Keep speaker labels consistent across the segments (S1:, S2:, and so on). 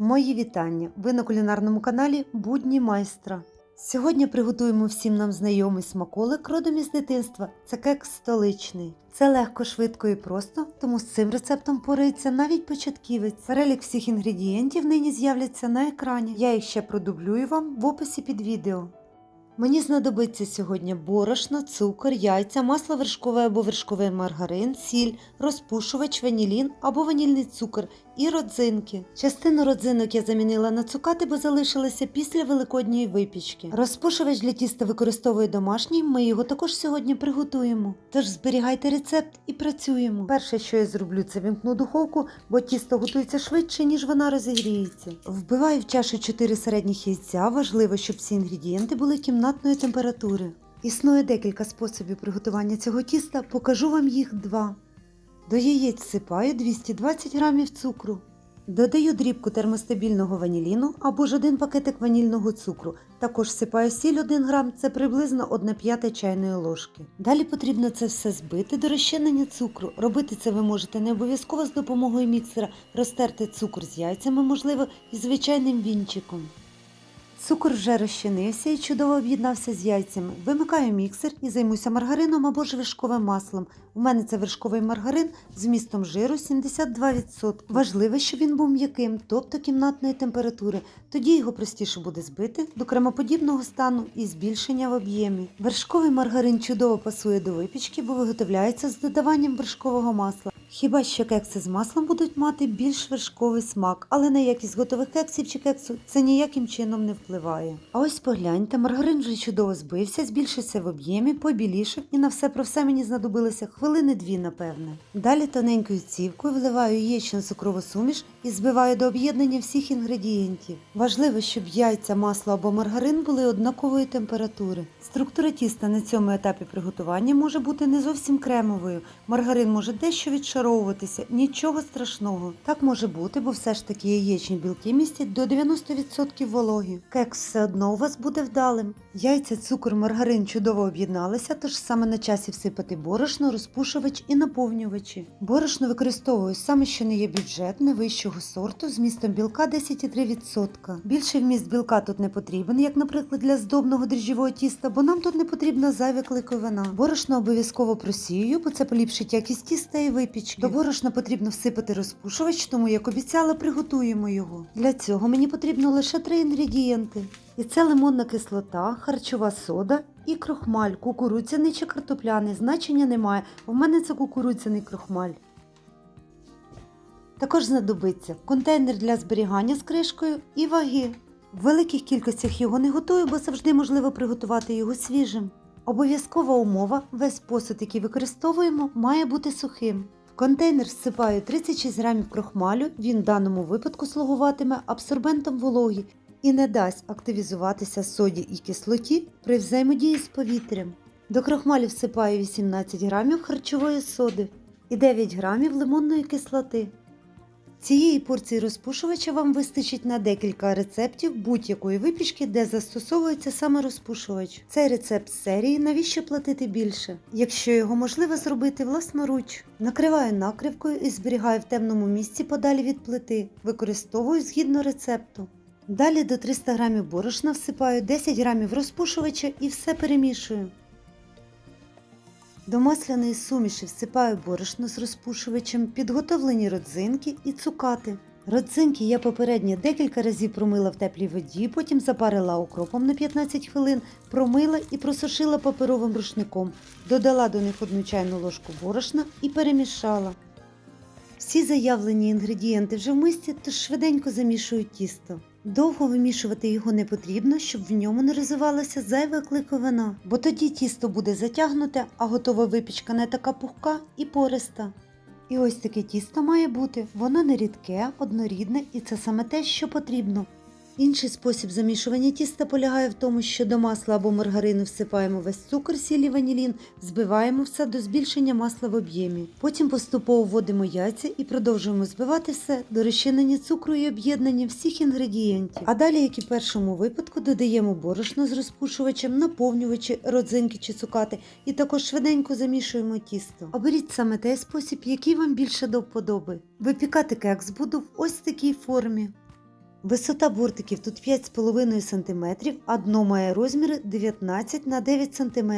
S1: Мої вітання! Ви на кулінарному каналі Будні майстра. Сьогодні приготуємо всім нам знайомий смаколик родом із дитинства. Це кекс столичний. Це легко, швидко і просто, тому з цим рецептом порається навіть початківець. Перелік всіх інгредієнтів нині з'являться на екрані. Я їх ще продублюю вам в описі під відео. Мені знадобиться сьогодні борошно, цукор, яйця, масло вершкове або вершковий маргарин, сіль, розпушувач, ванілін або ванільний цукор і родзинки. Частину родзинок я замінила на цукати, бо залишилися після великодньої випічки. Розпушувач для тіста використовую домашній, ми його також сьогодні приготуємо. Тож зберігайте рецепт і працюємо. Перше, що я зроблю, це вімкну духовку, бо тісто готується швидше, ніж вона розігріється. Вбиваю в чашу 4 середніх яйця. Важливо, щоб всі інгредієнти були кімнатної температури. Існує декілька способів приготування цього тіста, покажу вам їх два. До яєць всипаю 220 г цукру. Додаю дрібку термостабільного ваніліну або ж один пакетик ванільного цукру. Також всипаю сіль 1 грам, це приблизно 1 п'ята чайної ложки. Далі потрібно це все збити до розчинення цукру. Робити це ви можете не обов'язково з допомогою міксера, розтерти цукор з яйцями, можливо, і звичайним вінчиком. Цукор вже розчинився і чудово об'єднався з яйцями. Вимикаю міксер і займуся маргарином або ж вершковим маслом. У мене це вершковий маргарин з вмістом жиру 72%. Важливо, щоб він був м'яким, тобто кімнатної температури. Тоді його простіше буде збити до кремоподібного стану і збільшення в об'ємі. Вершковий маргарин чудово пасує до випічки, бо виготовляється з додаванням вершкового масла. Хіба що кекси з маслом будуть мати більш вершковий смак, але на якість готових кексів чи кексу це ніяким чином не впливає. А ось погляньте, маргарин вже чудово збився, збільшився в об'ємі, побілішав і на все про все мені знадобилося хвилини дві, напевне. Далі тоненькою цівкою вливаю яєчну цукрову суміш і збиваю до об'єднання всіх інгредієнтів. Важливо, щоб яйця, масло або маргарин були однакової температури. Структура тіста на цьому етапі приготування може бути не зовсім кремовою. Маргарин може дещо відшаровуватися, нічого страшного. Так може бути, бо все ж таки яєчні білки містять до 90% вологі. Кекс все одно у вас буде вдалим. Яйця, цукор, маргарин чудово об'єдналися, тож саме на часі всипати борошно, розпушувач і наповнювачі. Борошно використовую саме що не є бюджетне, вищого сорту з містом білка 10,3%. Більший вміст білка тут не потрібен, як, наприклад, для здобного дріжджового тіста, бо нам тут не потрібна зайва клейковина. Борошно обов'язково просію, бо це поліпшить якість тіста і випічки. До борошна потрібно всипати розпушувач, тому як обіцяла, приготуємо його. Для цього мені потрібно лише три інгредієнти. І це лимонна кислота, харчова сода і крохмаль, кукурудзяний чи картопляний. Значення немає. У мене це кукурудзяний крохмаль. Також знадобиться контейнер для зберігання з кришкою і ваги. В великих кількостях його не готую, бо завжди можливо приготувати його свіжим. Обов'язкова умова, весь посуд, який використовуємо, має бути сухим. Контейнер всипаю 36 грамів крохмалю, він в даному випадку слугуватиме абсорбентом вологі і не дасть активізуватися соді і кислоті при взаємодії з повітрям. До крохмалю всипаю 18 грамів харчової соди і 9 грамів лимонної кислоти. Цієї порції розпушувача вам вистачить на декілька рецептів будь-якої випічки, де застосовується саме розпушувач. Цей рецепт з серії навіщо платити більше, якщо його можливо зробити власноруч. Накриваю накривкою і зберігаю в темному місці подалі від плити. Використовую згідно рецепту. Далі до 300 г борошна всипаю 10 г розпушувача і все перемішую. До масляної суміші всипаю борошно з розпушувачем, підготовлені родзинки і цукати. Родзинки я попередньо декілька разів промила в теплій воді, потім запарила укропом на 15 хвилин, промила і просушила паперовим рушником, додала до них одну чайну ложку борошна і перемішала. Всі заявлені інгредієнти вже в мисці, тож швиденько замішую тісто. Довго вимішувати його не потрібно, щоб в ньому не розвивалася зайва кликовина, бо тоді тісто буде затягнуте, а готова випічка не така пухка і пориста. І ось таке тісто має бути, воно не рідке, однорідне і це саме те, що потрібно. Інший спосіб замішування тіста полягає в тому, що до масла або маргарину всипаємо весь цукор, сіль і ванілін, збиваємо все до збільшення масла в об'ємі. Потім поступово вводимо яйця і продовжуємо збивати все до розчинення цукру і об'єднання всіх інгредієнтів. А далі, як і в першому випадку, додаємо борошно з розпушувачем, наповнювачі, родзинки чи цукати, і також швиденько замішуємо тісто. Оберіть саме той спосіб, який вам більше до вподоби. Випікати кекс буду в ось такій формі. Висота бортиків тут 5,5 см, а дно має розміри 19 на 9 см.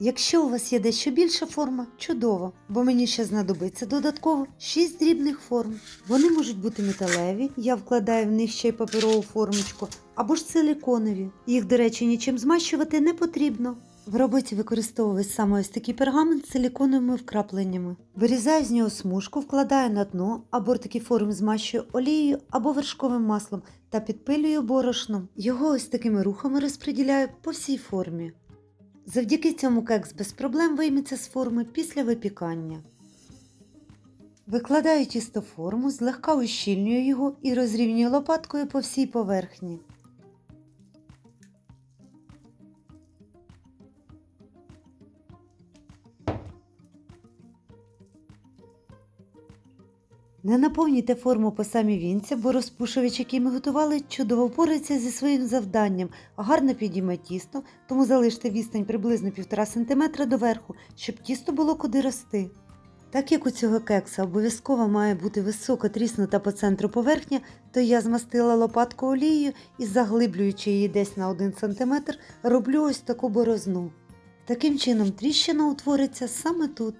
S1: Якщо у вас є дещо більша форма, чудово, бо мені ще знадобиться додатково 6 дрібних форм. Вони можуть бути металеві, я вкладаю в них ще й паперову формочку, або ж силиконові. Їх, до речі, нічим змащувати не потрібно. В роботі використовую саме ось такий пергамент з силиконовими вкрапленнями. Вирізаю з нього смужку, вкладаю на дно, а бортики форм змащую олією або вершковим маслом та підпилюю борошном. Його ось такими рухами розподіляю по всій формі. Завдяки цьому кекс без проблем вийметься з форми після випікання. Викладаю тісто форму, злегка ущільнюю його і розрівнюю лопаткою по всій поверхні. Не наповнюйте форму по самі вінця, бо розпушувач, який ми готували, чудово впорається зі своїм завданням, гарно підійме тісто, тому залиште відстань приблизно 1,5 см доверху, щоб тісто було куди рости. Так як у цього кекса обов'язково має бути високо тріснута по центру поверхня, то я змастила лопатку олією і, заглиблюючи її десь на 1 см, роблю ось таку борозну. Таким чином тріщина утвориться саме тут.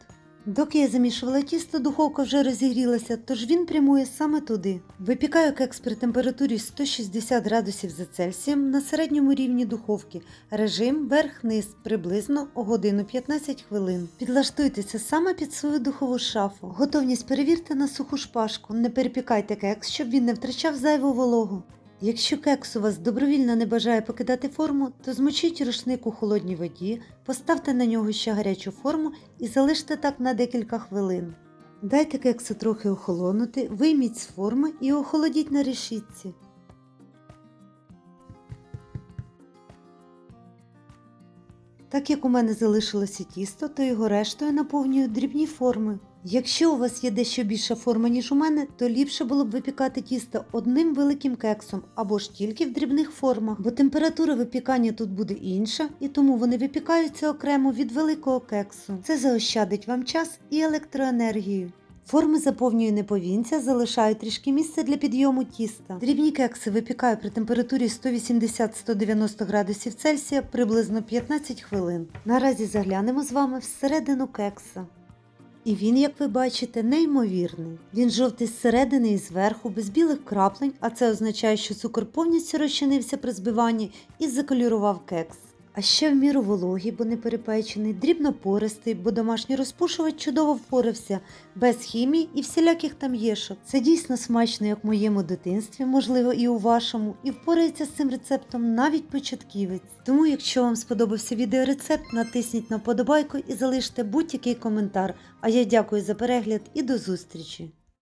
S1: Доки я замішувала тісто, духовка вже розігрілася, тож він прямує саме туди. Випікаю кекс при температурі 160 градусів за Цельсієм на середньому рівні духовки. Режим верх-низ приблизно о годину 15 хвилин. Підлаштуйтеся саме під свою духову шафу. Готовність перевірте на суху шпажку. Не перепікайте кекс, щоб він не втрачав зайву вологу. Якщо кекс у вас добровільно не бажає покидати форму, то змочіть рушник у холодній воді, поставте на нього ще гарячу форму і залиште так на декілька хвилин. Дайте кексу трохи охолонути, вийміть з форми і охолодіть на решітці. Так як у мене залишилося тісто, то його рештою наповнюю дрібні форми. Якщо у вас є дещо більша форма, ніж у мене, то ліпше було б випікати тісто одним великим кексом або ж тільки в дрібних формах, бо температура випікання тут буде інша, і тому вони випікаються окремо від великого кексу. Це заощадить вам час і електроенергію. Форми заповнюю не повінця, залишаю трішки місця для підйому тіста. Дрібні кекси випікаю при температурі 180-190 градусів Цельсія приблизно 15 хвилин. Наразі заглянемо з вами всередину кекса. І він, як ви бачите, неймовірний. Він жовтий зсередини і зверху, без білих краплень, а це означає, що цукор повністю розчинився при збиванні і заколірував кекс. А ще в міру вологий, бо не перепечений, дрібно пористий, бо домашній розпушувач чудово впорався, без хімії і всіляких там єшок. Це дійсно смачно, як в моєму дитинстві, можливо, і у вашому, і впорається з цим рецептом навіть початківець. Тому, якщо вам сподобався відеорецепт, натисніть на вподобайку і залиште будь-який коментар. А я дякую за перегляд і до зустрічі!